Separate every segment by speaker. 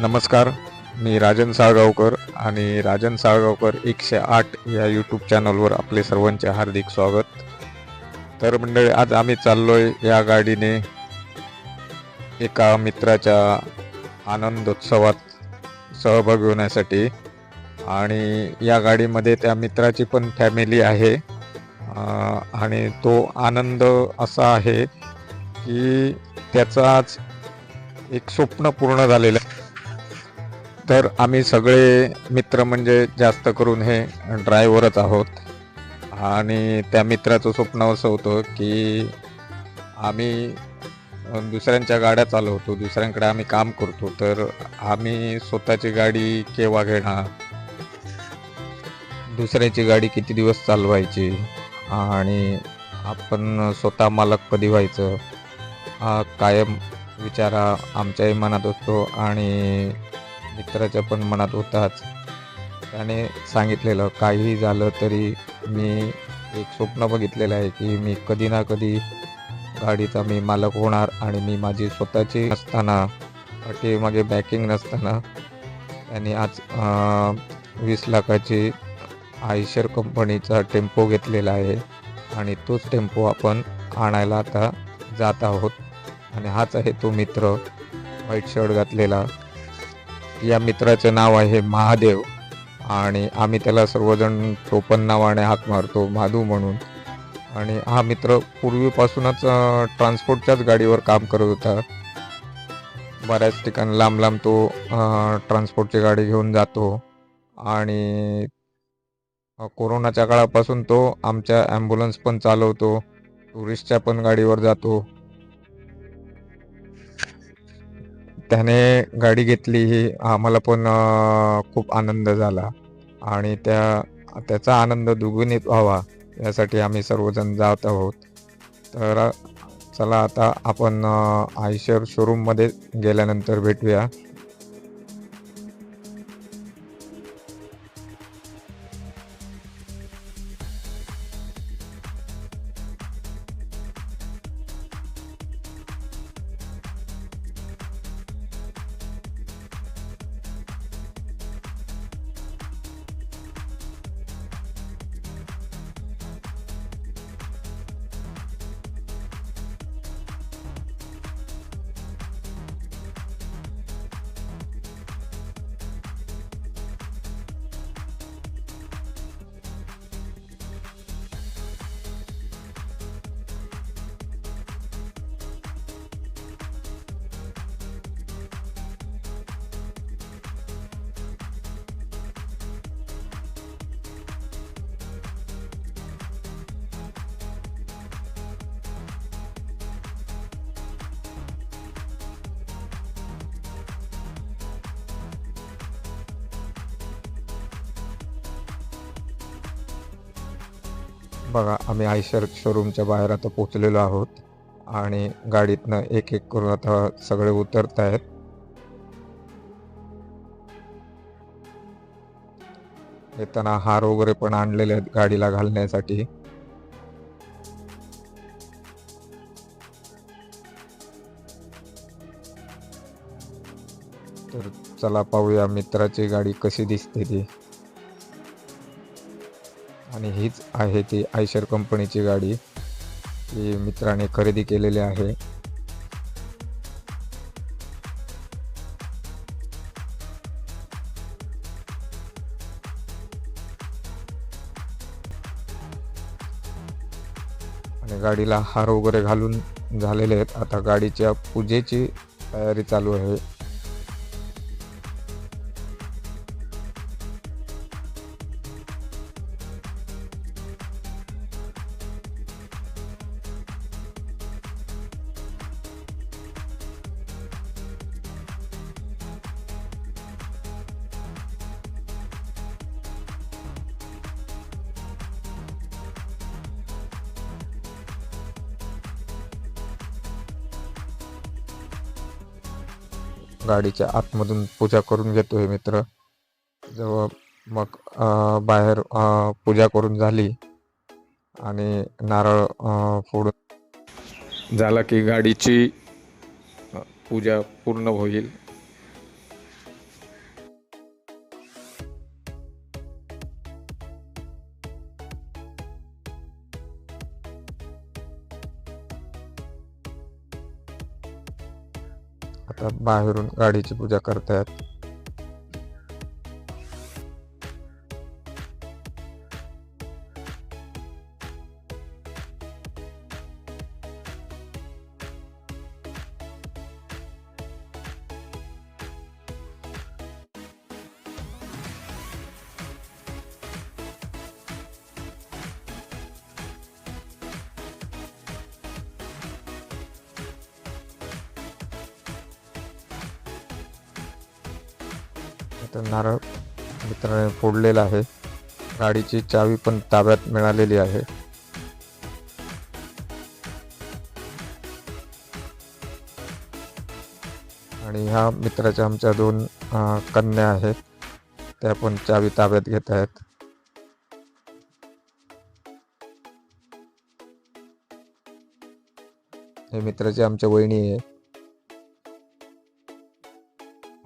Speaker 1: नमस्कार मी राजन साळगावकर आणि राजन साळगावकर एकशे आठ या यूट्यूब चॅनलवर आपले सर्वांचे हार्दिक स्वागत. तर मंडळी आज आम्ही चाललोय या गाडीने एका मित्राच्या आनंदोत्सवात सहभागी होण्यासाठी. आणि या गाडीमध्ये त्या मित्राची पण फॅमिली आहे. आणि तो आनंद असा आहे की त्याचाच आज एक स्वप्न पूर्ण झालेलं आहे. तर आम्ही सगळे मित्र म्हणजे जास्त करून हे ड्रायव्हरच आहोत. आणि त्या मित्राचं स्वप्न असं होतं की आम्ही दुसऱ्यांच्या गाड्या चालवतो दुसऱ्यांकडे आम्ही काम करतो. तर आम्ही स्वतःची गाडी केव्हा घेणार? दुसऱ्याची गाडी किती दिवस चालवायची? आणि आपण स्वतः मालक कधी व्हायचं? हा कायम विचार आमच्याही मनात असतो. आणि मित्राच्या पण मनात होताच. त्याने सांगितलेलं काहीही झालं तरी मी एक स्वप्न बघितलेलं आहे की मी कधी ना कधी गाडीचा मी मालक होणार आणि मी माझी स्वतःची असताना अटी मागे बॅकिंग नसताना त्याने आज वीस लाखाची आयशर कंपनीचा टेम्पो घेतलेला आहे आणि तोच टेम्पो आपण आणायला आता जात आहोत. आणि हाच आहे तो मित्र व्हाईट शर्ट घातलेला. या मित्राचं नाव आहे महादेव. आणि आम्ही त्याला सर्वजण टोपण नावाने हाक मारतो माधू म्हणून. आणि हा मित्र पूर्वीपासूनच ट्रान्सपोर्टच्याच गाडीवर काम करत होता. बऱ्याच ठिकाणी लांब लांब तो ट्रान्सपोर्टची गाडी घेऊन जातो. आणि कोरोनाच्या काळापासून तो आमच्या ॲम्ब्युलन्स पण चालवतो टुरिस्टच्या पण गाडीवर जातो. त्याने गाडी घेतली ही आम्हाला पण खूप आनंद झाला. आणि त्या त्याचा आनंद दुगुणित व्हावा यासाठी आम्ही सर्वजण जात आहोत. तर चला आता आपण आयशर शोरूममध्ये गेल्यानंतर भेटूया. बघा आम्ही आयशर शोरूमच्या बाहेर आता पोचलेलो आहोत आणि गाडीतनं एक एक करून आता सगळे उतरत आहेत येताना हार वगैरे पण आणलेले आहेत गाडीला घालण्यासाठी. तर चला पाहूया मित्राची गाडी कशी दिसते ती. आणि हीच आहे ती आयशर कंपनीची गाडी ती मित्राने खरेदी केलेली आहे. आणि गाडीला हार वगैरे घालून झालेले आहेत. आता गाडीच्या पूजेची तयारी चालू आहे. गाडीच्या आतमधून पूजा करून घेतोय मित्र. जेव्हा मग बाहेर पूजा करून झाली आणि नारळ फोडून झाला की गाडीची पूजा पूर्ण होईल. जातात बाहेरून गाडीची पूजा करतात तर नारळ मित्राने फोडलेला आहे. गाडीची चावी पण ताब्यात मिळालेली आहे. आणि ह्या मित्राच्या आमच्या दोन कन्या आहेत. त्या पण चावी ताब्यात घेत आहेत. हे मित्राची आमच्या वहिनी आहे.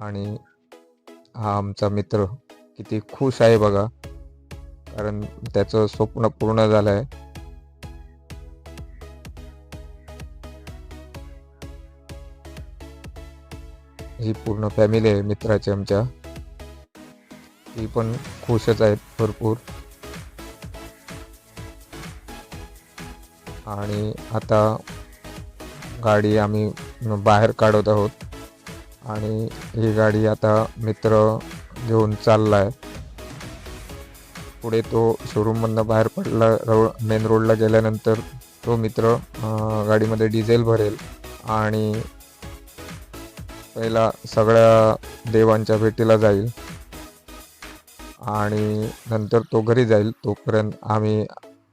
Speaker 1: आणि हा आमचा मित्र किती खुश आहे बघा. कारण त्याचं स्वप्न पूर्ण झालं आहे ही पूर्ण फॅमिली आहे मित्राची आमच्या. ती पण खुशच आहेत भरपूर. आणि आता गाडी आम्ही बाहेर काढत आहोत. आणि ही गाडी आता मित्र घेऊन चालला आहे पुढे तो शोरूममधनं बाहेर पडला रो मेन रोडला गेल्यानंतर तो मित्र गाडीमध्ये डिझेल भरेल. आणि पहिला सगळ्या देवांच्या भेटीला जाईल. आणि नंतर तो घरी जाईल. तोपर्यंत आम्ही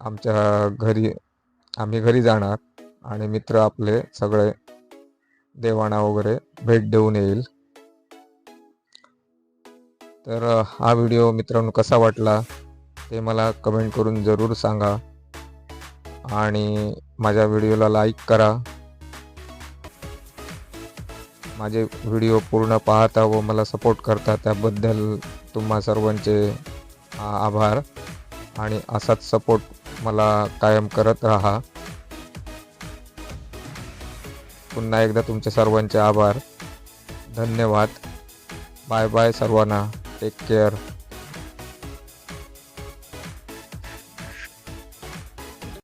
Speaker 1: आमच्या घरी आम्ही घरी जाणार. आणि मित्र आपले सगळे देवाणा वगैरे भेट देऊन येईल. तर हा व्हिडिओ मित्रांनो कसा वाटला ते मला कमेंट करून जरूर सांगा. आणि माझ्या व्हिडिओला लाईक करा. माझे व्हिडिओ पूर्ण पाहता व मला सपोर्ट करता त्याबद्दल तुम्हा सर्वांचे आ- आभार. आणि असाच सपोर्ट मला कायम करत राहा. पुन्हा एकदा तुमच्या सर्वांचे आभार. धन्यवाद. बाय बाय सर्वांना. Take care